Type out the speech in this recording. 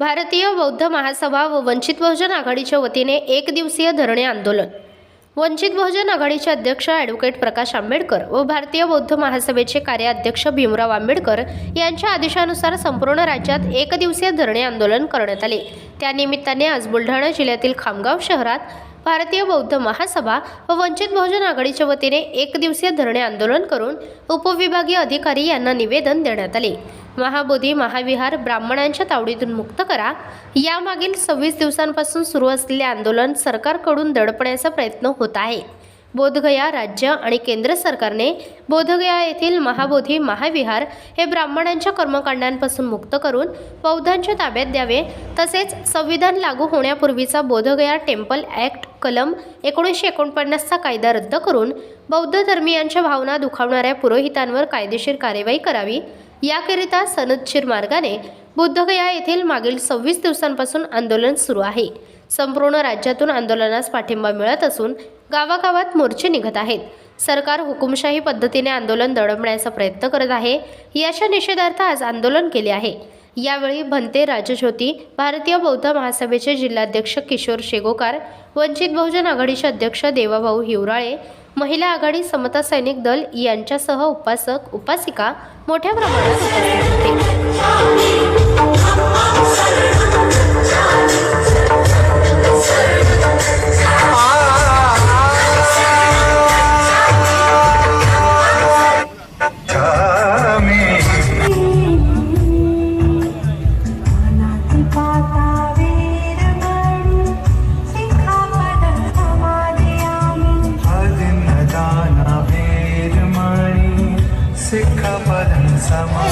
भारतीय बौद्ध महासभा व वंचित बहुजन आघाडीच्या वतीने एक दिवसीय धरणे आंदोलन. वंचित बहुजन आघाडीचे अध्यक्ष ॲडव्होकेट प्रकाश आंबेडकर व भारतीय बौद्ध महासभेचे कार्याध्यक्ष भीमराव आंबेडकर यांच्या आदेशानुसार संपूर्ण राज्यात एक दिवसीय धरणे आंदोलन करण्यात आले. त्यानिमित्ताने आज बुलढाणा जिल्ह्यातील खामगाव शहरात भारतीय बौद्ध महासभा व वंचित बहुजन आघाडीच्या वतीने एक दिवसीय धरणे आंदोलन करून उपविभागीय अधिकारी यांना निवेदन देण्यात आले. महाबोधी महाविहार ब्राह्मणांच्या तावडीतून मुक्त करा. यामागील सव्वीस दिवसांपासून सुरू असलेले आंदोलन सरकारकडून दडपण्याचा प्रयत्न होत आहे. बोधगया राज्य आणि केंद्र सरकारने बोधगया येथील महाबोधी महाविहार हे ब्राह्मणांच्या कर्मकांडांपासून मुक्त करून बौद्धांच्या ताब्यात द्यावे. तसेच संविधान लागू होण्यापूर्वीचा बोधगया टेम्पल ॲक्ट कलम एकोणीसशे एकोणपन्नासचा कायदा रद्द करून बौद्ध धर्मीयांच्या भावना दुखावणाऱ्या पुरोहितांवर कायदेशीर कार्यवाही करावी. याकरिता सनदशीर मार्गाने बुद्धगया येथील मागील सव्वीस दिवसांपासून आंदोलन सुरू आहे. संपूर्ण राज्यातून आंदोलनास पाठिंबा मिळत असून गावागावात मोर्चे निघत आहेत. सरकार हुकुमशाही पद्धतीने आंदोलन दडपण्याचा प्रयत्न करत आहे याच्या निषेधार्थ आज आंदोलन केले आहे. यावेळी भंते राजज्योती भारतीय बौद्ध महासभेचे जिल्हाध्यक्ष किशोर शेगोकार वंचित बहुजन आघाडीचे अध्यक्ष देवाभाऊ हिवराळे महिला आघाडी समता सैनिक दल यांच्यासह उपासक उपासिका मोठ्या प्रमाणात उपस्थित होते. కపలం సమా